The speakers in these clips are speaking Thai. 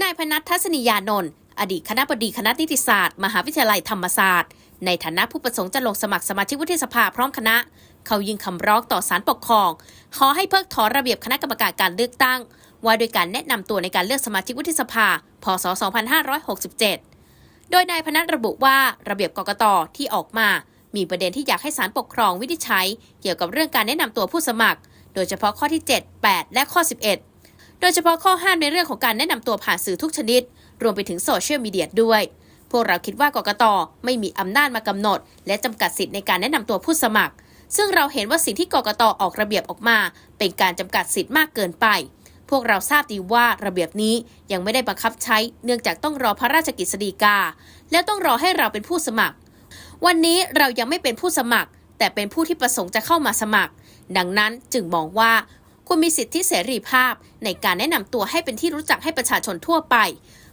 นายพนัททัศนียานนท์อดีตคณะบดีคณะนิติศาสตร์ มหาวิทยาลัยธรรมศาสตร์ ในฐานะผู้ประสงค์จะลงสมัครสมาชิกวุฒิสภาพร้อมคณะ เขายิงคำร้องต่อศาลปกครอง ขอให้เพิกถอนระเบียบคณะกรรมการการเลือกตั้ง ว่าโดยการแนะนำตัวในการเลือกสมาชิกวุฒิสภา พศ 2567 โดยนายพนัทระบุว่าระเบียบกกตที่ออกมา มีประเด็นที่อยากให้ศาลปกครองวินิจฉัย เกี่ยวกับเรื่องการแนะนำตัวผู้สมัคร โดยเฉพาะข้อที่ 7 8 และข้อ 11 โดยเฉพาะข้อห้ามในเรื่องของการแนะนำตัวผ่านสื่อทุกชนิด รวมไปถึงโซเชียลมีเดียด้วย พวกเราคิดว่ากกตไม่มีอำนาจมากำหนด และจำกัดสิทธิ์ในการแนะนำตัวผู้สมัคร ซึ่งเราเห็นว่าสิ่งที่กกตออกระเบียบออกมา เป็นการจำกัดสิทธิ์มากเกินไป พวกเราทราบดีว่าระเบียบนี้ยังไม่ได้บังคับใช้ เนื่องจากต้องรอพระราชกิจสฎีกา และต้องรอให้เราเป็นผู้สมัคร วันนี้เรายังไม่เป็นผู้สมัคร แต่เป็นผู้ที่ประสงค์จะเข้ามาสมัคร ดังนั้นจึงมองว่า คุณมีสิทธิเสรีภาพ ในการแนะนำตัวให้เป็นที่รู้จักให้ประชาชนทั่วไป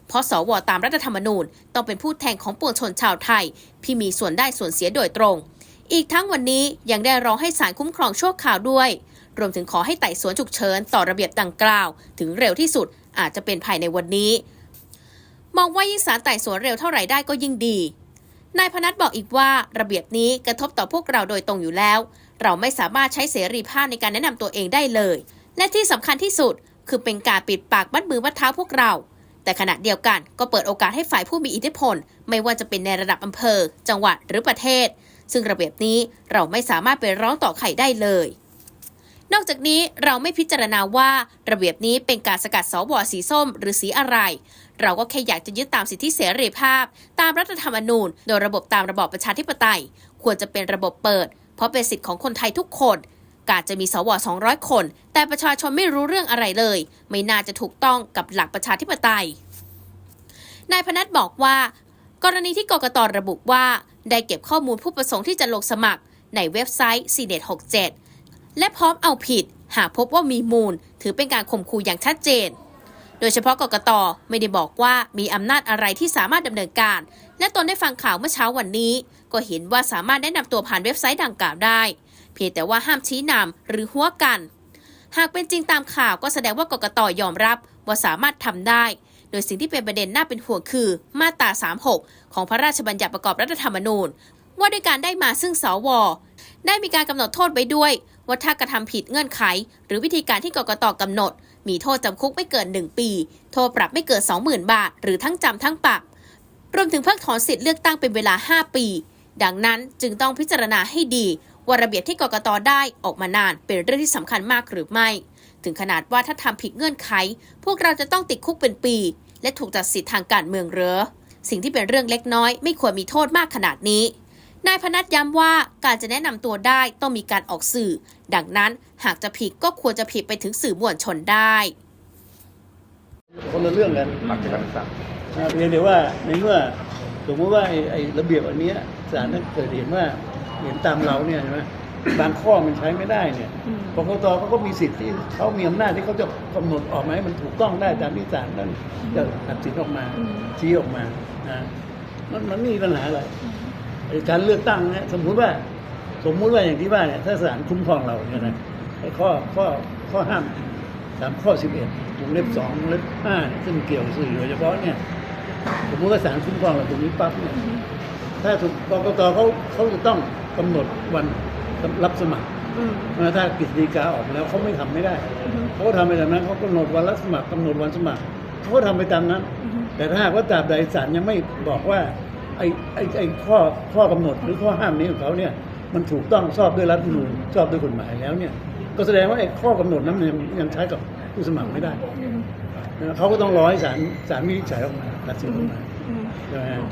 เพราะสวตามรัฐธรรมนูญต้องเป็นผู้แทนของปวงชนชาวไทยที่มีส่วนได้ส่วนเสียโดยตรง อีกทั้งวันนี้ยังได้ร้องให้ศาลคุ้มครองชั่วคราวด้วย รวมถึงขอให้ไต่สวนฉุกเฉินต่อระเบียบดังกล่าว ถึงเร็วที่สุดอาจจะเป็นภายในวันนี้ มองว่ายิ่งศาลไต่สวนเร็วเท่าไหร่ได้ก็ยิ่งดี นายพนัทบอกอีกว่าระเบียบนี้กระทบต่อพวกเราโดยตรงอยู่แล้ว เราไม่สามารถใช้เสรีภาพในการแนะนำตัวเองได้เลย และที่สำคัญที่สุด คือเป็นการปิดปากมัดมือมัดเท้าพวกเรา แต่ขณะเดียวกันก็เปิดโอกาสให้ฝ่ายผู้มีอิทธิพล ไม่ว่าจะเป็นในระดับอำเภอ จังหวัดหรือประเทศ ซึ่งระเบียบนี้เราไม่สามารถไปร้องต่อใครได้เลยนอกจากนี้เราไม่พิจารณาว่าระเบียบนี้เป็นการสกัดสวสีส้มหรือสีอะไร เราก็แค่อยากจะยึดตามสิทธิเสรีภาพ ตามรัฐธรรมนูญ โดยระบบตามระบอบประชาธิปไตย ควรจะเป็นระบบเปิด เพราะเป็นสิทธิของคนไทยทุกคน การจะมีสว 200 คน แต่ประชาชนไม่รู้เรื่องอะไรเลย ไม่น่าจะถูกต้องกับหลักประชาธิปไตย นายพนัทบอกว่า กรณีที่กกตระบุว่า ได้เก็บข้อมูลผู้ประสงค์ที่จะลงสมัคร ในเว็บไซต์ c n e t 67และพร้อมเอาผิด หากพบว่ามีมูล ถือเป็นการข่มขู่อย่างชัดเจน โดยเฉพาะกกตไม่ได้บอกว่ามีอำนาจอะไรที่สามารถดำเนินการ และตนได้ฟังข่าวเมื่อเช้าวันนี้ ก็เห็นว่าสามารถแนะนำตัวผ่านเว็บไซต์ดังกล่าวได้ เพียงแต่ว่าห้ามชี้นำหรือหัวกัน หากเป็นจริงตามข่าวก็แสดงว่ากกตยอมรับว่าสามารถทำได้ โดยสิ่งที่เป็นประเด็นน่าเป็นห่วงคือ มาตรา 36 ของพระราชบัญญัติประกอบรัฐธรรมนูญ ว่าด้วยการได้มาซึ่งสวได้มีการกำหนดโทษไว้ด้วยว่าถ้ากระทำผิดเงื่อนไข หรือวิธีการที่กกตกำหนด มีโทษจำคุกไม่เกิน 1 ปี โทษปรับไม่เกิน 20,000 บาท หรือทั้งจำทั้งปรับ รวมถึงเพิกถอนสิทธิ์เลือกตั้งเป็นเวลา 5 ปี ดังนั้นจึงต้องพิจารณาให้ดี ว่าระเบียบที่กกตได้ออกมานานเป็นเรื่องที่สำคัญมากหรือไม่ ถึงขนาดว่าถ้าทำผิดเงื่อนไข พวกเราจะต้องติดคุกเป็นปี และถูกตัดสิทธิ์ทางการเมืองเหรอสิ่งที่เป็นเรื่องเล็กน้อย ไม่ควรมีโทษมากขนาดนี้ นายพนัทย้ำว่าการจะแนะนำตัวได้ต้องมีการออกสื่อ ดังนั้นหากจะผิดก็ควรจะผิดไปถึงสื่อมวลชนได้คนละเรื่องกันหลักการสั่งอ่าเพียงแต่ว่าในเมื่อสมมติว่าไอ้ไอ้ระเบียบอันเนี้ยศาลท่านเกิดเห็นว่าเห็นตามเราเนี่ยใช่ไหมบางข้อมันใช้ไม่ได้เนี่ยกกตเขาก็มีสิทธิ์ที่เขามีอำนาจที่เขาจะกำหนดออกมาให้มันถูกต้องได้ตามที่ศาลท่านจะตัดสินออกมาชี้ออกมานะมันมันไม่มีปัญหาอะไรไอ้ การเลือกตั้งเนี่ยสมมุติว่าสมมุติว่าอย่างที่ว่าเนี่ยถ้าศาลคุ้มครองเราเนี่ยนะไอ้ข้อข้อข้อห้ามตามข้อสิบเอ็ดวงเล็บสองวงเล็บห้าเนี่ยซึ่งเกี่ยวกับสื่อโดยเฉพาะเนี่ยสมมติว่าศาลคุ้มครองเราตรงนี้ปั๊บเนี่ยถ้าถูกกกตเขาเขาจะต้องกำหนดวันรับสมัครนะถ้ากฤษฎีกาออกมาแล้วเขาไม่ทำไม่ได้เขาก็ทำไปตามนั้นเขากำหนดวันรับสมัครกำหนดวันสมัครเขาก็ทำไปตามนั้น แต่ถ้าหากว่าตราบใดศาลยังไม่บอกว่า ไอ้ไอ้ไอ้ข้อข้อกำหนดหรือข้อห้ามนี้ของเขาเนี่ยมันถูกต้องชอบด้วยรัฐธรรมนูญชอบด้วยกฎหมายแล้วเนี่ย ก็แสดงว่าไอ้ข้อกำหนดนั้นมันยังยังใช้กับผู้สมัครไม่ได้นะเขาก็ต้องรอให้ศาลศาลวินิจฉัยออกมาตัดสินออกมาใช่ไหมฮะ